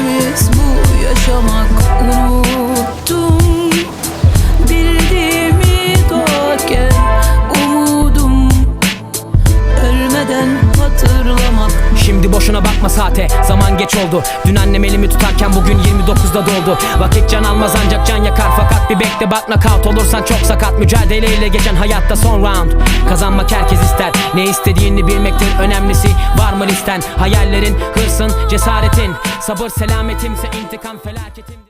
İşimiz bu yaşamak unuttum. Bildiğimi doğarken umudum. Ölmeden hatırlamak. Şimdi boşuna bakma saate Zaman geç oldu. Dün annem elimi tutarken bugün 29'da doldu Vakit can almaz ancak can yakar. Fakat bir bekle bak nakavt olursan çok sakat. Mücadeleyle geçen hayatta son round. Kazanmak herkes ister. Ne istediğini bilmektir önemlisi Listen Hayallerin, hırsın, cesaretin. Sabır selametimse intikam felaketim